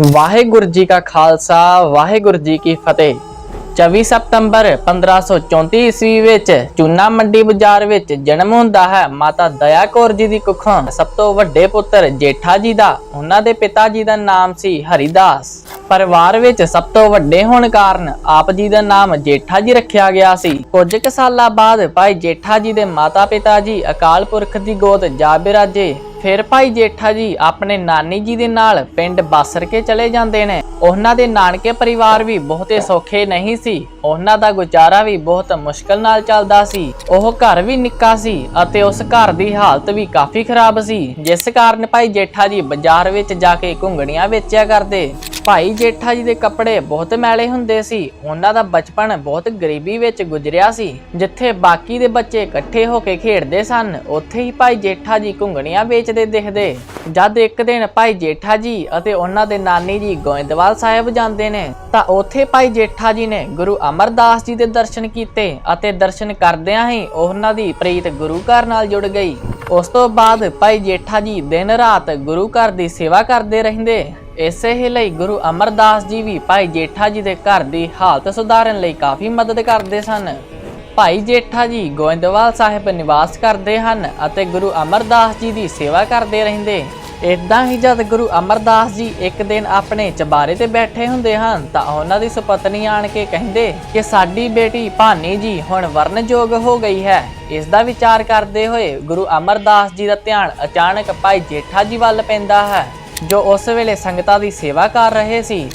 ਵਾਹਿਗੁਰੂ ਜੀ ਕਾ ਖਾਲਸਾ, ਵਾਹਿਗੁਰੂ ਜੀ ਕੀ ਫਤਿਹ। 24 ਸਤੰਬਰ 1534 ਈਸਵੀ ਵਿੱਚ ਚੂਨਾ ਮੰਡੀ ਬਾਜ਼ਾਰ ਵਿੱਚ ਜਨਮ ਹੁੰਦਾ ਹੈ। ਮਾਤਾ ਦਇਆ ਕੌਰ ਜੀ ਦੀ ਕੁੱਖੋਂ ਸਭ ਤੋਂ ਵੱਡੇ ਪੁੱਤਰ ਜੇਠਾ ਜੀ ਦਾ, ਉਹਨਾਂ ਦੇ ਪਿਤਾ ਜੀ ਦਾ ਨਾਮ ਸੀ ਹਰੀਦਾਸ। ਪਰਿਵਾਰ ਵਿੱਚ ਸਭ ਤੋਂ ਵੱਡੇ ਹੋਣ ਕਾਰਨ ਆਪ ਜੀ ਦਾ ਨਾਮ ਜੇਠਾ ਜੀ ਰੱਖਿਆ ਗਿਆ ਸੀ। ਕੁਝ ਕੁ ਸਾਲਾਂ ਬਾਅਦ ਭਾਈ ਜੇਠਾ ਜੀ ਦੇ ਮਾਤਾ ਪਿਤਾ ਜੀ ਅਕਾਲ ਪੁਰਖ ਦੀ ਗੋਦ ਜਾ ਬਿਰਾਜੇ। ਫਿਰ ਭਾਈ ਜੇਠਾ ਜੀ ਆਪਣੇ ਨਾਨੀ ਜੀ ਦੇ ਨਾਲ ਪਿੰਡ ਬਾਸਰ ਕੇ ਚਲੇ ਜਾਂਦੇ ਨੇ। ਉਹਨਾਂ ਦੇ ਨਾਨਕੇ ਪਰਿਵਾਰ ਵੀ ਬਹੁਤੇ ਸੌਖੇ ਨਹੀਂ ਸੀ। ਉਹਨਾਂ ਦਾ ਗੁਜ਼ਾਰਾ ਵੀ ਬਹੁਤ ਮੁਸ਼ਕਲ ਨਾਲ ਚੱਲਦਾ ਸੀ। ਉਹ ਘਰ ਵੀ ਨਿੱਕਾ ਸੀ ਅਤੇ ਉਸ ਘਰ ਦੀ ਹਾਲਤ ਵੀ ਕਾਫੀ ਖਰਾਬ ਸੀ। ਜਿਸ ਕਾਰਨ ਭਾਈ ਜੇਠਾ ਜੀ ਬਾਜ਼ਾਰ ਵਿੱਚ ਜਾ ਕੇ ਘੁੰਗਣੀਆਂ ਵੇਚਿਆ ਕਰਦੇ। ਭਾਈ ਜੇਠਾ ਜੀ ਦੇ ਕੱਪੜੇ ਬਹੁਤ ਮੈਲੇ ਹੁੰਦੇ ਸੀ। ਉਹਨਾਂ ਦਾ ਬਚਪਨ ਬਹੁਤ ਗਰੀਬੀ ਵਿੱਚ ਗੁਜ਼ਰਿਆ ਸੀ। ਜਿੱਥੇ ਬਾਕੀ ਦੇ ਬੱਚੇ ਇਕੱਠੇ ਹੋ ਕੇ ਖੇਡਦੇ ਸਨ, ਉੱਥੇ ਹੀ ਭਾਈ ਜੇਠਾ ਜੀ ਘੁੰਗਣੀਆਂ ਵੇਚਦੇ ਦਿਖਦੇ। ਜਦ ਇੱਕ ਦਿਨ ਭਾਈ ਜੇਠਾ ਜੀ ਅਤੇ ਉਹਨਾਂ ਦੇ ਨਾਨੀ ਜੀ ਗੋਇੰਦਵਾਲ ਸਾਹਿਬ ਜਾਂਦੇ ਨੇ, ਤਾਂ ਉੱਥੇ ਭਾਈ ਜੇਠਾ ਜੀ ਨੇ ਗੁਰੂ ਅਮਰਦਾਸ ਜੀ ਦੇ ਦਰਸ਼ਨ ਕੀਤੇ ਅਤੇ ਦਰਸ਼ਨ ਕਰਦਿਆਂ ਹੀ ਉਹਨਾਂ ਦੀ ਪ੍ਰੀਤ ਗੁਰੂ ਘਰ ਨਾਲ ਜੁੜ ਗਈ। ਉਸ ਤੋਂ ਬਾਅਦ ਭਾਈ ਜੇਠਾ ਜੀ ਦਿਨ ਰਾਤ ਗੁਰੂ ਘਰ ਦੀ ਸੇਵਾ ਕਰਦੇ ਰਹਿੰਦੇ। ਇਸੇ ਹੀ ਲਈ ਗੁਰੂ ਅਮਰਦਾਸ ਜੀ ਵੀ ਭਾਈ ਜੇਠਾ ਜੀ ਦੇ ਘਰ ਦੀ ਹਾਲਤ ਸੁਧਾਰਨ ਲਈ ਕਾਫੀ ਮਦਦ ਕਰਦੇ ਸਨ। ਭਾਈ ਜੇਠਾ ਜੀ ਗੋਇੰਦਵਾਲ ਸਾਹਿਬ ਨਿਵਾਸ ਕਰਦੇ ਹਨ ਅਤੇ ਗੁਰੂ ਅਮਰਦਾਸ ਜੀ ਦੀ ਸੇਵਾ ਕਰਦੇ ਰਹਿੰਦੇ। ਇਦਾਂ ਹੀ ਜਦ ਗੁਰੂ ਅਮਰਦਾਸ ਜੀ ਇੱਕ ਦਿਨ ਆਪਣੇ ਚਬਾਰੇ ਤੇ ਬੈਠੇ ਹੁੰਦੇ ਹਨ ਤਾਂ ਉਹਨਾਂ ਦੀ ਸੁਪਤਨੀ ਆਣ ਕੇ ਕਹਿੰਦੇ ਕਿ ਸਾਡੀ ਬੇਟੀ ਭਾਨੀ ਜੀ ਹੁਣ ਵਰਨਯੋਗ ਹੋ ਗਈ ਹੈ। ਇਸ ਦਾ ਵਿਚਾਰ ਕਰਦੇ ਹੋਏ ਗੁਰੂ ਅਮਰਦਾਸ ਜੀ ਦਾ ਧਿਆਨ ਅਚਾਨਕ ਭਾਈ ਜੇਠਾ ਜੀ ਵੱਲ ਪੈਂਦਾ ਹੈ। ਜੋ ਉਸ ਵੇਲੇ ਸੰਗਤਾਂ ਦੀ ਸੇਵਾ ਕਰ ਰਹੇ ਸੀ,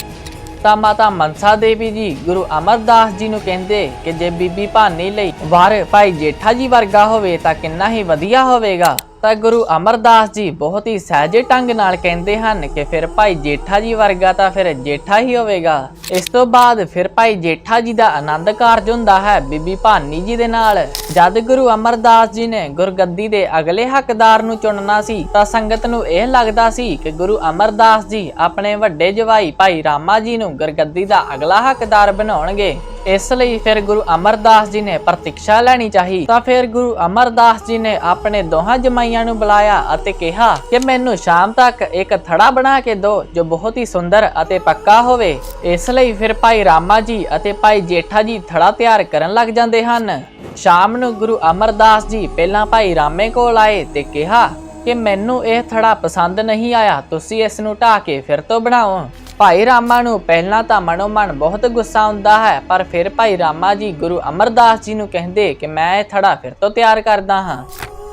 ਤਾਂ ਮਾਤਾ ਮਨਸਾ ਦੇਵੀ ਜੀ ਗੁਰੂ ਅਮਰਦਾਸ ਜੀ ਨੂੰ ਕਹਿੰਦੇ ਕਿ ਜੇ ਬੀਬੀ ਭਾਨੀ ਲਈ ਵਾਰ ਭਾਈ ਜੇਠਾ ਜੀ ਵਰਗਾ ਹੋਵੇ ਤਾਂ ਕਿੰਨਾ ਹੀ ਵਧੀਆ ਹੋਵੇਗਾ। ਤਾਂ ਗੁਰੂ ਅਮਰਦਾਸ ਜੀ ਬਹੁਤ ਹੀ ਸਹਿਜੇ ਢੰਗ ਨਾਲ ਕਹਿੰਦੇ ਹਨ ਕਿ ਫਿਰ ਭਾਈ ਜੇਠਾ ਜੀ ਵਰਗਾ ਤਾਂ ਫਿਰ ਜੇਠਾ ਹੀ ਹੋਵੇਗਾ। ਇਸ ਤੋਂ ਬਾਅਦ ਫਿਰ ਭਾਈ ਜੇਠਾ ਜੀ ਦਾ ਆਨੰਦ ਕਾਰਜ ਹੁੰਦਾ ਹੈ ਬੀਬੀ ਭਾਨੀ ਜੀ ਦੇ ਨਾਲ। ਜਦ ਗੁਰੂ ਅਮਰਦਾਸ ਜੀ ਨੇ ਗੁਰਗੱਦੀ ਦੇ ਅਗਲੇ ਹੱਕਦਾਰ ਨੂੰ ਚੁਣਨਾ ਸੀ, ਤਾਂ ਸੰਗਤ ਨੂੰ ਇਹ ਲੱਗਦਾ ਸੀ ਕਿ ਗੁਰੂ ਅਮਰਦਾਸ ਜੀ ਆਪਣੇ ਵੱਡੇ ਜਵਾਈ ਭਾਈ ਰਾਮਾ ਜੀ ਨੂੰ ਗੁਰਗੱਦੀ ਦਾ ਅਗਲਾ ਹੱਕਦਾਰ ਬਣਾਉਣਗੇ। ਇਸ ਲਈ ਫਿਰ ਗੁਰੂ ਅਮਰਦਾਸ ਜੀ ਨੇ ਪ੍ਰਤੀਕਸ਼ਾ ਲੈਣੀ ਚਾਹੀ। ਤਾਂ ਫਿਰ ਗੁਰੂ ਅਮਰਦਾਸ ਜੀ ਨੇ ਆਪਣੇ ਦੋਹਾਂ ਜਮਾਈਆਂ ਨੂੰ ਬੁਲਾਇਆ ਅਤੇ ਕਿਹਾ ਕਿ ਮੈਨੂੰ ਸ਼ਾਮ ਤੱਕ ਇੱਕ ਥੜਾ ਬਣਾ ਕੇ ਦਿਓ ਜੋ ਬਹੁਤ ਹੀ ਸੁੰਦਰ ਅਤੇ ਪੱਕਾ ਹੋਵੇ। ਇਸ ਲਈ ਫਿਰ ਭਾਈ ਰਾਮਾ ਜੀ ਅਤੇ ਭਾਈ ਜੇਠਾ ਜੀ ਥੜਾ ਤਿਆਰ ਕਰਨ ਲੱਗ ਜਾਂਦੇ ਹਨ। ਸ਼ਾਮ ਨੂੰ ਗੁਰੂ ਅਮਰਦਾਸ ਜੀ ਪਹਿਲਾਂ ਭਾਈ ਰਾਮੇ ਕੋਲ ਆਏ ਤੇ ਕਿਹਾ ਕਿ ਮੈਨੂੰ ਇਹ ਥੜਾ ਪਸੰਦ ਨਹੀਂ ਆਇਆ, ਤੁਸੀਂ ਇਸ ਨੂੰ ਢਾ ਕੇ ਫਿਰ ਤੋਂ ਬਣਾਓ। ਭਾਈ ਰਾਮਾ ਨੂੰ ਪਹਿਲਾਂ ਤਾਂ ਮਨੋ ਮਨ ਬਹੁਤ ਗੁੱਸਾ ਆਉਂਦਾ ਹੈ, ਪਰ ਫਿਰ ਭਾਈ ਰਾਮਾ ਜੀ ਗੁਰੂ ਅਮਰਦਾਸ ਜੀ ਨੂੰ ਕਹਿੰਦੇ ਕਿ ਮੈਂ ਇਹ ਥੜਾ ਫਿਰ ਤੋਂ ਤਿਆਰ ਕਰਦਾ ਹਾਂ।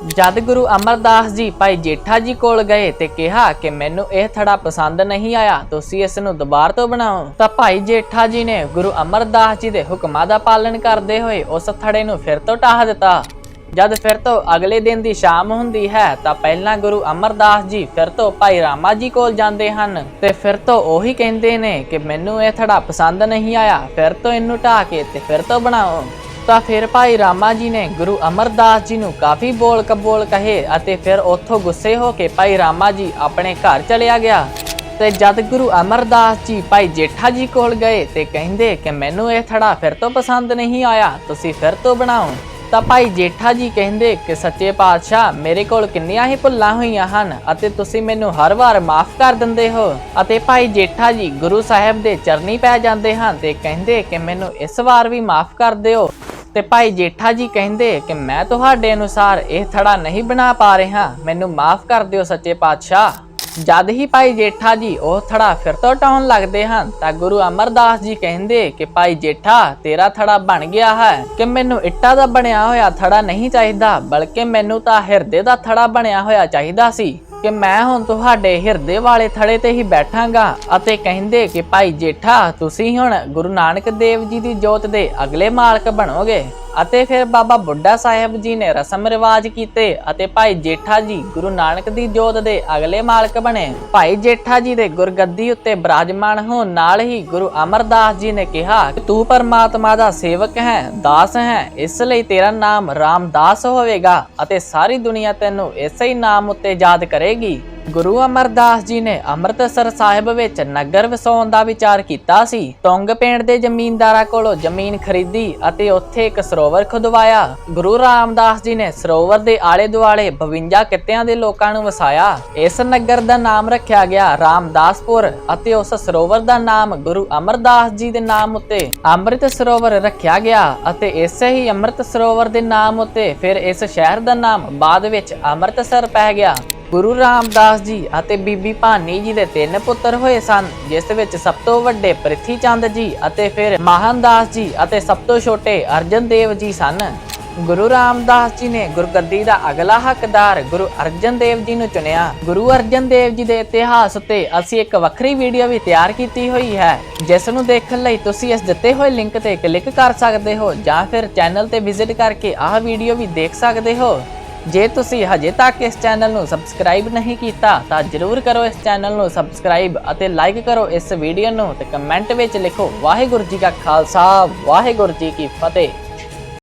ਜਦ ਗੁਰੂ ਅਮਰਦਾਸ ਜੀ ਭਾਈ ਜੇਠਾ ਜੀ ਕੋਲ ਗਏ ਤੇ ਕਿਹਾ ਕਿ ਮੈਨੂੰ ਇਹ ਥੜਾ ਪਸੰਦ ਨਹੀਂ ਆਇਆ, ਤੁਸੀਂ ਇਸ ਨੂੰ ਦੁਬਾਰਾ ਤੋਂ ਬਣਾਓ। ਤਾਂ ਭਾਈ ਜੇਠਾ ਜੀ ਨੇ ਗੁਰੂ ਅਮਰਦਾਸ ਜੀ ਦੇ ਹੁਕਮਾਂ ਦਾ ਪਾਲਣ ਕਰਦੇ ਹੋਏ ਉਸ ਥੜੇ ਨੂੰ ਫਿਰ ਤੋਂ ਢਾਹ ਦਿੱਤਾ। ਜਦ ਫਿਰ ਤੋਂ ਅਗਲੇ ਦਿਨ ਦੀ ਸ਼ਾਮ ਹੁੰਦੀ ਹੈ, ਤਾਂ ਪਹਿਲਾਂ ਗੁਰੂ ਅਮਰਦਾਸ ਜੀ ਫਿਰ ਤੋਂ ਭਾਈ ਰਾਮਾ ਜੀ ਕੋਲ ਜਾਂਦੇ ਹਨ। ਤੇ ਫਿਰ ਤੋਂ ਉਹੀ ਕਹਿੰਦੇ ਨੇ ਕਿ ਮੈਨੂੰ ਇਹ ਥੜਾ ਪਸੰਦ ਨਹੀਂ ਆਇਆ, ਫਿਰ ਤੋਂ ਇਹਨੂੰ ਢਾਹ ਕੇ ਤੇ ਫਿਰ ਤੋਂ ਬਣਾਓ। ਤਾਂ ਫਿਰ ਭਾਈ ਰਾਮਾ ਜੀ ਨੇ ਗੁਰੂ ਅਮਰਦਾਸ ਜੀ ਨੂੰ ਕਾਫੀ ਬੋਲ ਕਬੋਲ ਕਹੇ ਅਤੇ ਫਿਰ ਉੱਥੋਂ ਗੁੱਸੇ ਹੋ ਕੇ ਭਾਈ ਰਾਮਾ ਜੀ ਆਪਣੇ ਘਰ ਚਲਿਆ ਗਿਆ। ਤੇ ਜਦ ਗੁਰੂ ਅਮਰਦਾਸ ਜੀ ਭਾਈ ਜੇਠਾ ਜੀ ਕੋਲ ਗਏ ਤੇ ਕਹਿੰਦੇ ਕਿ ਮੈਨੂੰ ਇਹ ਥੜਾ ਫਿਰ ਤੋਂ ਪਸੰਦ ਨਹੀਂ ਆਇਆ, ਤੁਸੀਂ ਫਿਰ ਤੋਂ ਬਣਾਓ। ਤਾਂ ਭਾਈ ਜੇਠਾ ਜੀ ਕਹਿੰਦੇ ਕਿ ਸੱਚੇ ਪਾਤਸ਼ਾਹ, ਮੇਰੇ ਕੋਲ ਕਿੰਨੀਆਂ ਹੀ ਭੁੱਲਾਂ ਹੋਈਆਂ ਹਨ ਅਤੇ ਤੁਸੀਂ ਮੈਨੂੰ ਹਰ ਵਾਰ ਮਾਫ ਕਰ ਦਿੰਦੇ ਹੋ। ਅਤੇ ਭਾਈ ਜੇਠਾ ਜੀ ਗੁਰੂ ਸਾਹਿਬ ਦੇ ਚਰਨੀ ਪੈ ਜਾਂਦੇ ਹਨ ਤੇ ਕਹਿੰਦੇ ਕਿ ਮੈਨੂੰ ਇਸ ਵਾਰ ਵੀ ਮਾਫ ਕਰ ਦਿਓ। ਤੇ ਭਾਈ ਜੇਠਾ ਜੀ ਕਹਿੰਦੇ ਕਿ ਮੈਂ ਤੁਹਾਡੇ ਅਨੁਸਾਰ ਇਹ ਥੜਾ ਨਹੀਂ ਬਣਾ ਪਾ ਰਿਹਾ। ਮੈਨੂੰ ਮਾਫ ਕਰ ਦਿਓ ਸੱਚੇ ਪਾਤਸ਼ਾਹ। ਜਦ ਹੀ ਭਾਈ ਜੇਠਾ ਜੀ ਉਹ ਥੜਾ ਫਿਰ ਤੋਂ ਟਾਉਣ ਲੱਗਦੇ ਹਨ, ਤਾਂ ਗੁਰੂ ਅਮਰਦਾਸ ਜੀ ਕਹਿੰਦੇ ਕਿ ਭਾਈ ਜੇਠਾ, ਤੇਰਾ ਥੜਾ ਬਣ ਗਿਆ ਹੈ ਕਿ ਮੈਨੂੰ ਇੱਟਾਂ ਦਾ ਬਣਿਆ ਹੋਇਆ ਥੜਾ ਨਹੀਂ ਚਾਹੀਦਾ, ਬਲਕਿ ਮੈਨੂੰ ਤਾਂ ਹਿਰਦੇ ਦਾ ਥੜਾ ਬਣਿਆ ਹੋਇਆ ਚਾਹੀਦਾ ਸੀ ਕਿ ਮੈਂ ਹੁਣ ਤੁਹਾਡੇ ਹਿਰਦੇ ਵਾਲੇ ਥੜੇ ਤੇ ਹੀ ਬੈਠਾਂਗਾ ਅਤੇ ਕਹਿੰਦੇ ਕਿ ਭਾਈ ਜੇਠਾ, ਤੁਸੀਂ ਹੁਣ ਗੁਰੂ ਨਾਨਕ ਦੇਵ ਜੀ ਦੀ ਜੋਤ ਦੇ ਅਗਲੇ ਮਾਲਕ ਬਣੋਗੇ। ਅਤੇ ਫਿਰ ਬਾਬਾ ਬੁੱਢਾ ਸਾਹਿਬ ਜੀ ਨੇ ਰਸਮ ਰਿਵਾਜ ਕੀਤੇ ਅਤੇ ਭਾਈ ਜੇਠਾ ਜੀ ਗੁਰੂ ਨਾਨਕ ਦੀ ਜੋਤ ਦੇ ਅਗਲੇ ਮਾਲਕ ਬਣੇ। ਭਾਈ ਜੇਠਾ ਜੀ ਦੇ ਗੁਰਗੱਦੀ ਉੱਤੇ ਬਿਰਾਜਮਾਨ ਹੋਣ ਨਾਲ ਹੀ ਗੁਰੂ ਅਮਰਦਾਸ ਜੀ ਨੇ ਕਿਹਾ, ਤੂੰ ਪਰਮਾਤਮਾ ਦਾ ਸੇਵਕ ਹੈ, ਦਾਸ ਹੈ, ਇਸ ਲਈ ਤੇਰਾ ਨਾਮ ਰਾਮਦਾਸ ਹੋਵੇਗਾ ਅਤੇ ਸਾਰੀ ਦੁਨੀਆ ਤੈਨੂੰ ਇਸੇ ਹੀ ਨਾਮ ਉੱਤੇ ਯਾਦ ਕਰੇਗੀ। ਗੁਰੂ ਅਮਰਦਾਸ ਜੀ ਨੇ ਅੰਮ੍ਰਿਤਸਰ ਸਾਹਿਬ ਵਿੱਚ ਨਗਰ ਵਸਾਉਣ ਦਾ ਵਿਚਾਰ ਕੀਤਾ ਸੀ। ਤੁੰਗ ਪਿੰਡ ਦੇ ਜ਼ਮੀਨਦਾਰਾਂ ਕੋਲੋਂ ਜ਼ਮੀਨ ਖਰੀਦੀ ਅਤੇ ਉੱਥੇ ਇੱਕ ਸਰੋਵਰ ਖੁਦਵਾਇਆ। ਗੁਰੂ ਰਾਮਦਾਸ ਜੀ ਨੇ ਸਰੋਵਰ ਦੇ ਆਲੇ ਦੁਆਲੇ 52 ਕਿੱਤਿਆਂ ਦੇ ਲੋਕਾਂ ਨੂੰ ਵਸਾਇਆ। ਇਸ ਨਗਰ ਦਾ ਨਾਮ ਰੱਖਿਆ ਗਿਆ ਰਾਮਦਾਸਪੁਰ ਅਤੇ ਉਸ ਸਰੋਵਰ ਦਾ ਨਾਮ ਗੁਰੂ ਅਮਰਦਾਸ ਜੀ ਦੇ ਨਾਮ ਉੱਤੇ ਅੰਮ੍ਰਿਤ ਸਰੋਵਰ ਰੱਖਿਆ ਗਿਆ ਅਤੇ ਇਸੇ ਹੀ ਅੰਮ੍ਰਿਤ ਸਰੋਵਰ ਦੇ ਨਾਮ ਉੱਤੇ ਫਿਰ ਇਸ ਸ਼ਹਿਰ ਦਾ ਨਾਮ ਬਾਅਦ ਵਿੱਚ ਅੰਮ੍ਰਿਤਸਰ ਪੈ ਗਿਆ। ਗੁਰੂ ਰਾਮਦਾਸ ਜੀ ਅਤੇ ਬੀਬੀ ਭਾਨੀ ਜੀ ਦੇ ਤਿੰਨ ਪੁੱਤਰ ਹੋਏ ਸਨ, ਜਿਸ ਵਿੱਚ ਸਭ ਤੋਂ ਵੱਡੇ ਪ੍ਰਿਥੀ ਚੰਦ ਜੀ ਅਤੇ ਫਿਰ ਮਹਾਨਦਾਸ ਜੀ ਅਤੇ ਸਭ ਤੋਂ ਛੋਟੇ ਅਰਜਨ ਦੇਵ ਜੀ ਸਨ। ਗੁਰੂ ਰਾਮਦਾਸ ਜੀ ਨੇ ਗੁਰਗੱਦੀ ਦਾ ਅਗਲਾ ਹੱਕਦਾਰ ਗੁਰੂ ਅਰਜਨ ਦੇਵ ਜੀ ਨੂੰ ਚੁਣਿਆ। ਗੁਰੂ ਅਰਜਨ ਦੇਵ ਜੀ ਦੇ ਇਤਿਹਾਸ ਉੱਤੇ ਅਸੀਂ ਇੱਕ ਵੱਖਰੀ ਵੀਡੀਓ ਵੀ ਤਿਆਰ ਕੀਤੀ ਹੋਈ ਹੈ, ਜਿਸ ਨੂੰ ਦੇਖਣ ਲਈ ਤੁਸੀਂ ਇਸ ਦਿੱਤੇ ਹੋਏ ਲਿੰਕ ਤੇ ਕਲਿੱਕ ਕਰ ਸਕਦੇ ਹੋ ਜਾਂ ਫਿਰ ਚੈਨਲ ਤੇ ਵਿਜ਼ਿਟ ਕਰਕੇ ਆਹ ਵੀਡੀਓ ਵੀ ਦੇਖ ਸਕਦੇ ਹੋ। ਜੇ ਤੁਸੀਂ ਹਜੇ ਤੱਕ ਇਸ ਚੈਨਲ ਨੂੰ ਸਬਸਕ੍ਰਾਈਬ ਨਹੀਂ ਕੀਤਾ, ਤਾਂ ਜਰੂਰ ਕਰੋ ਇਸ ਚੈਨਲ ਨੂੰ ਸਬਸਕ੍ਰਾਈਬ ਅਤੇ ਲਾਈਕ ਕਰੋ ਇਸ ਵੀਡੀਓ ਨੂੰ ਤੇ ਕਮੈਂਟ ਵਿੱਚ ਲਿਖੋ, ਵਾਹਿਗੁਰੂ ਜੀ ਕਾ ਖਾਲਸਾ, ਵਾਹਿਗੁਰੂ ਜੀ ਕੀ ਫਤਿਹ।